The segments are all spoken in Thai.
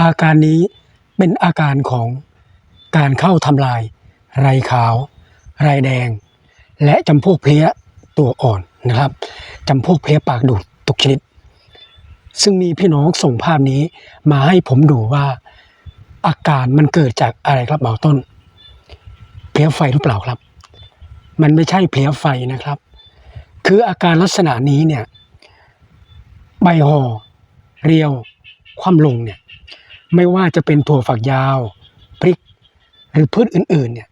อาการนี้เป็นอาการของการเข้าทำลายไรขาว ไรแดง และจำพวกเพลี้ยตัวอ่อนนะครับจำพวกเพลี้ยปากดูดทุกชนิด ซึ่งมีพี่น้องส่งภาพนี้มาให้ผมดูว่า อาการมันเกิดจากอะไรครับเบาต้น เพลี้ยไฟหรือเปล่าครับ มันไม่ใช่เพลี้ยไฟนะครับ คืออาการลักษณะนี้เนี่ยใบห่อเรียว คว่ำลงเนี่ย ไม่ว่าจะเป็นถั่วฝักยาวพริก หรือพืชอื่นๆเนี่ย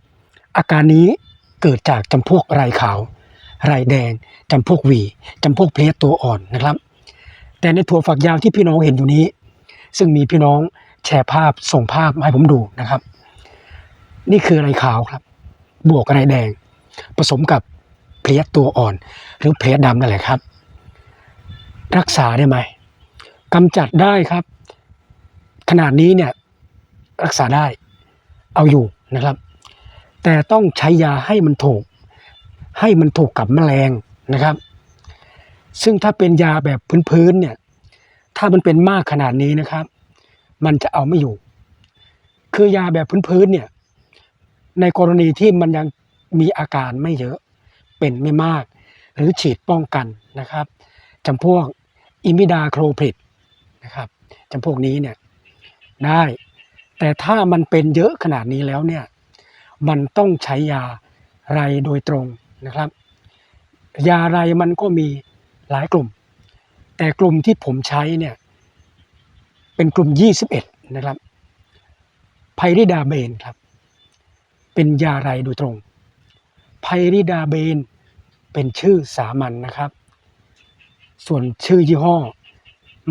อาการนี้เกิดจากจำพวกไรขาวไรแดงจำพวกหวีจำพวกเพลี้ยตัวอ่อนนะครับ แต่ในถั่วฝักยาวที่พี่น้องเห็นอยู่นี้ ซึ่งมีพี่น้องแชร์ภาพส่งภาพมาให้ผมดูนะครับ นี่คือไรขาวครับ บวกไรแดง ผสมกับเพลี้ยตัวอ่อน หรือเพลี้ยดำนั่นแหละครับ รักษาได้ไหมกำจัดได้ครับ ขนาดนี้เนี่ยรักษาได้เอาอยู่นะครับ แต่ต้องใช้ยาให้มันถูก ให้มันถูกกับแมลงนะครับ ซึ่งถ้าเป็นยาแบบพื้นๆเนี่ย ถ้ามันเป็นมากขนาดนี้นะครับ มันจะเอาไม่อยู่ คือยาแบบพื้นๆเนี่ย ในกรณีที่มันยังมีอาการไม่เยอะเป็นไม่มาก หรือฉีดป้องกันนะครับจำพวกอิมิดาโครพริดนะครับจำพวกนี้เนี่ย ได้ แต่ถ้ามันเป็นเยอะขนาดนี้แล้วเนี่ยมันต้องใช้ยาไรโดยตรงนะครับ ยาไรมันก็มีหลายกลุ่ม แต่กลุ่มที่ผมใช้เนี่ยเป็นกลุ่ม 21 นะครับไพริดาเบนครับ เป็นยาไรโดยตรงไพริดาเบนเป็นชื่อสามัญนนะครับ ส่วนชื่อยี่ห้อ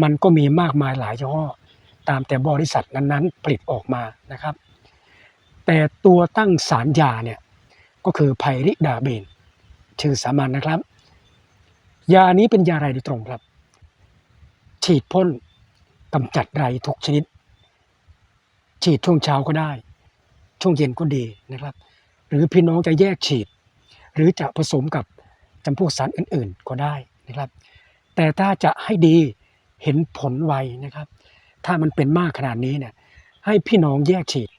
มันก็มีมากมายหลายยี่ห้อ ตามแต่บริษัทนั้นๆ ผลิตออกมานะครับ แต่ตัวตั้งสารยาเนี่ยก็คือไพริดาเบนชื่อสามัญนะครับ ยานี้เป็นยาไรโดยตรงครับ ฉีดพ่นกำจัดไรทุกชนิด ฉีดช่วงเช้าก็ได้ ช่วงเย็นก็ดีนะครับ หรือพี่น้องจะแยกฉีด หรือจะผสมกับจำพวกสารอื่นๆก็ได้นะครับ แต่ถ้าจะให้ดีเห็นผลไวนะครับ ถ้ามันเป็นมากขนาดนี้เนี่ยให้พี่น้องแยกฉีด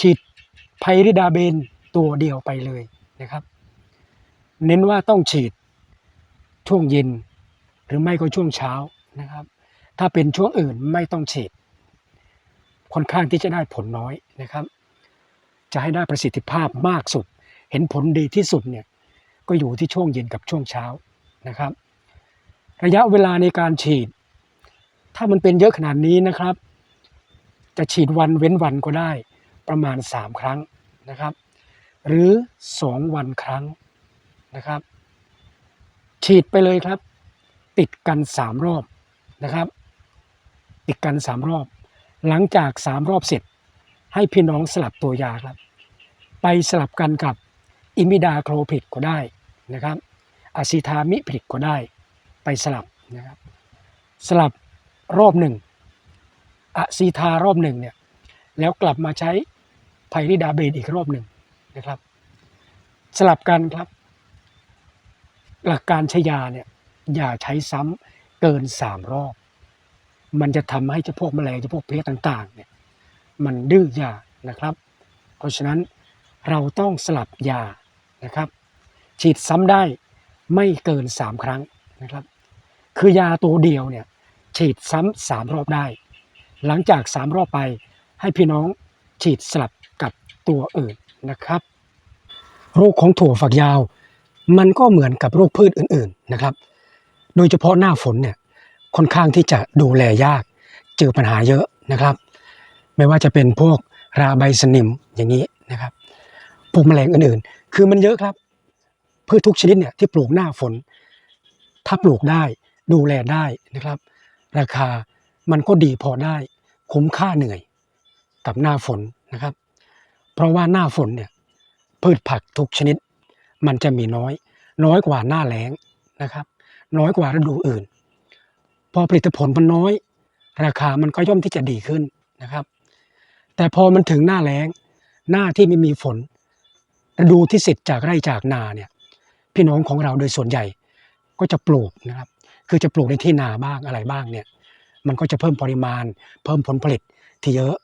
ฉีดไพริดาเบนตัวเดียวไปเลยนะครับ เน้นว่าต้องฉีดช่วงเย็น หรือไม่ก็ช่วงเช้านะครับ ถ้าเป็นช่วงอื่นไม่ต้องฉีด ค่อนข้างที่จะได้ผลน้อยนะครับ จะให้ได้ประสิทธิภาพมากสุด เห็นผลดีที่สุดเนี่ยก็อยู่ที่ช่วงเย็นกับช่วงเช้านะครับ ระยะเวลาในการฉีด ถ้ามันเป็นเยอะขนาดนี้นะครับ จะฉีดวันเว้นวันก็ได้ประมาณ 3 ครั้งนะครับ หรือ 2 วันครั้งนะครับ ฉีดไปเลยครับ ติดกัน 3 รอบนะครับ ติดกัน 3 รอบ หลังจาก 3 รอบเสร็จ ให้พี่น้องสลับตัวยาครับ ไปสลับกันกับอิมิดาโครพิดก็ได้นะครับอะซิทามิพิดก็ได้ ไปสลับนะครับ สลับ รอบหนึ่งอะซีทารอบหนึ่งเนี่ยแล้วกลับมาใช้ไพริดาเบนอีกรอบหนึ่งนะครับ สลับกันครับ หลักการใช้ยาเนี่ยอย่าใช้ซ้ำเกินสามรอบ มันจะทำให้เจ้าพวกแมลงเจ้าพวกเพลี้ยต่างๆเนี่ยมันดื้อยานะครับ เพราะฉะนั้นเราต้องสลับยานะครับ ฉีดซ้ำได้ไม่เกินสามครั้งนะครับ คือยาตัวเดียวเนี่ย ฉีดซ้ำสามรอบได้ หลังจากสามรอบไปให้พี่น้องฉีดสลับกับตัวอื่นนะครับ โรคของถั่วฝักยาว มันก็เหมือนกับโรคพืชอื่นๆนะครับ โดยเฉพาะหน้าฝนเนี่ยค่อนข้างที่จะดูแลยาก เจอปัญหาเยอะนะครับ ไม่ว่าจะเป็นพวกราใบสนิมอย่างนี้นะครับพวกแมลงอื่นๆ คือมันเยอะครับพืชทุกชนิดเนี่ยที่ปลูกหน้าฝน ถ้าปลูกได้ดูแลได้นะครับ ราคามันก็ดีพอได้คุ้มค่าเหนื่อยกับหน้าฝนนะครับ เพราะว่าหน้าฝนเนี่ยพืชผักทุกชนิด มันจะมีน้อย น้อยกว่าหน้าแล้งนะครับ น้อยกว่าฤดูอื่น พอผลิตผลมันน้อย ราคามันก็ย่อมที่จะดีขึ้นนะครับ แต่พอมันถึงหน้าแล้ง หน้าที่ไม่มีฝนฤดูที่เสร็จจากไร่จากนาเนี่ยพี่น้องของเราโดยส่วนใหญ่ก็จะปลูกนะครับ คือจะปลูกในที่นาบ้างอะไรบ้างเนี่ย มันก็จะเพิ่มปริมาณ เพิ่มผลผลิตที่เยอะ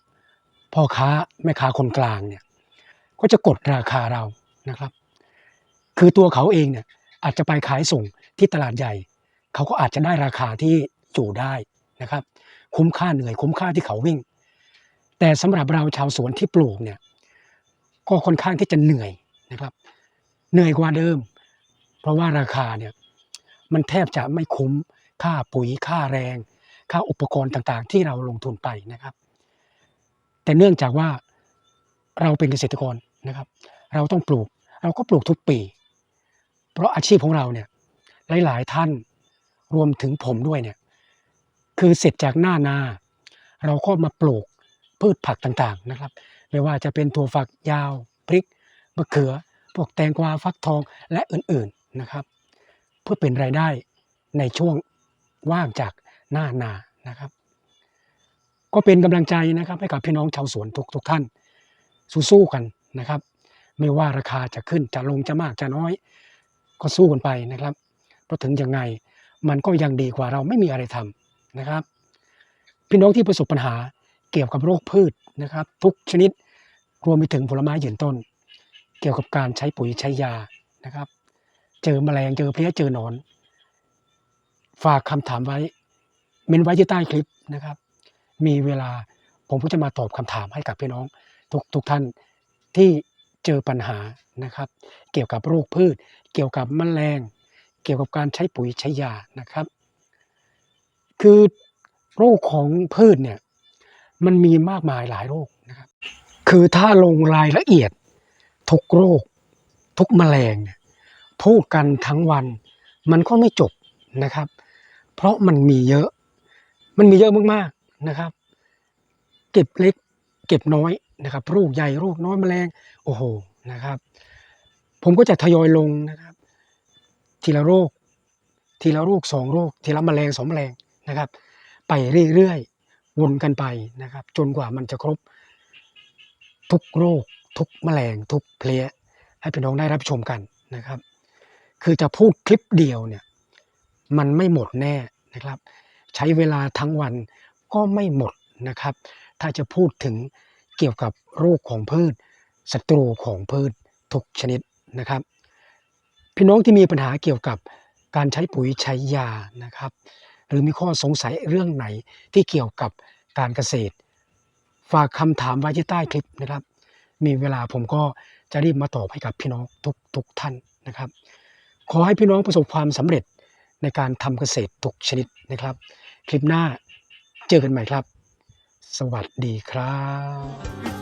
พ่อค้าแม่ค้าคนกลางเนี่ย ก็จะกดราคาเรานะครับ คือตัวเขาเองเนี่ยอาจจะไปขายส่งที่ตลาดใหญ่ เขาก็อาจจะได้ราคาที่อยู่ได้นะครับ คุ้มค่าเหนื่อย คุ้มค่าที่เขาวิ่ง แต่สำหรับเราชาวสวนที่ปลูกเนี่ยก็ค่อนข้างที่จะเหนื่อยนะครับ เหนื่อยกว่าเดิม เพราะว่าราคาเนี่ย มันแทบจะไม่คุ้มค่าปุ๋ยค่าแรง ค่าอุปกรณ์ต่างๆ ที่เราลงทุนไปนะครับ แต่เนื่องจากว่าเราเป็นเกษตรกรนะครับ เราต้องปลูกเราก็ปลูกทุกปี เพราะอาชีพของเราเนี่ยหลายๆท่านรวมถึงผมด้วยเนี่ยคือเสร็จจากหน้านา เราก็มาปลูกพืชผักต่างๆนะครับ ไม่ว่าจะเป็นถั่วฝักยาวพริกมะเขือพวกแตงกวาฟักทองและอื่นๆนะครับ พื่อเป็นรายได้ในช่วงว่างจากหน้านานะครับ ก็เป็นกำลังใจนะครับให้กับพี่น้องชาวสวนทุกทุกท่าน สู้ๆกันนะครับ ไม่ว่าราคาจะขึ้นจะลงจะมากจะน้อย ก็สู้กันไปนะครับ เพราะถึงยังไงมันก็ยังดีกว่าเราไม่มีอะไรทำนะครับ พี่น้องที่ประสบปัญหาเกี่ยวกับโรคพืชนะครับ ทุกชนิดรวมไปถึงผลไม้ยืนต้น เกี่ยวกับการใช้ปุ๋ยใช้ยานะครับ เจอแมลงเจอเพลี้ยเจอหนอน ฝากคำถามไว้ เมนไว้ที่ใต้คลิปนะครับ มีเวลาผมก็จะมาตอบคำถามให้กับพี่น้อง ทุกทุกท่านที่เจอปัญหานะครับ เกี่ยวกับโรคพืช เกี่ยวกับแมลง เกี่ยวกับการใช้ปุ๋ยใช้ยานะครับ คือโรคของพืชเนี่ยมันมีมากมายหลายโรคนะครับ คือถ้าลงรายละเอียดทุกโรคทุกแมลงเนี่ย พูดกันทั้งวัน มันก็ไม่จบนะครับ เพราะมันมีเยอะ มันมีเยอะมากๆนะครับ เก็บเล็กเก็บน้อยนะครับลูกใหญ่ลูกน้อยแมลงโอ้โหนะครับ ผมก็จะทยอยลงนะครับ ทีละโรค ทีละโรคสองโรค ทีละแมลงสองแมลงนะครับ ไปเรื่อยๆวนกันไปนะครับ จนกว่ามันจะครบ ทุกโรค ทุกแมลง ทุกเพลี้ยให้พี่น้องได้รับชมกันนะครับ คือจะพูดคลิปเดียวเนี่ยมันไม่หมดแน่นะครับ ใช้เวลาทั้งวันก็ไม่หมดนะครับ ถ้าจะพูดถึงเกี่ยวกับโรคของพืชศัตรูของพืชทุกชนิดนะครับ พี่น้องที่มีปัญหาเกี่ยวกับการใช้ปุ๋ยใช้ยานะครับ หรือมีข้อสงสัยเรื่องไหนที่เกี่ยวกับการเกษตร ฝากคำถามไว้ที่ใต้คลิปนะครับ มีเวลาผมก็จะรีบมาตอบให้กับพี่น้องทุกทุกท่านนะครับ ขอให้พี่น้องประสบความสำเร็จในการทำเกษตรทุกชนิดนะครับ คลิปหน้าเจอกันใหม่ครับ สวัสดีครับ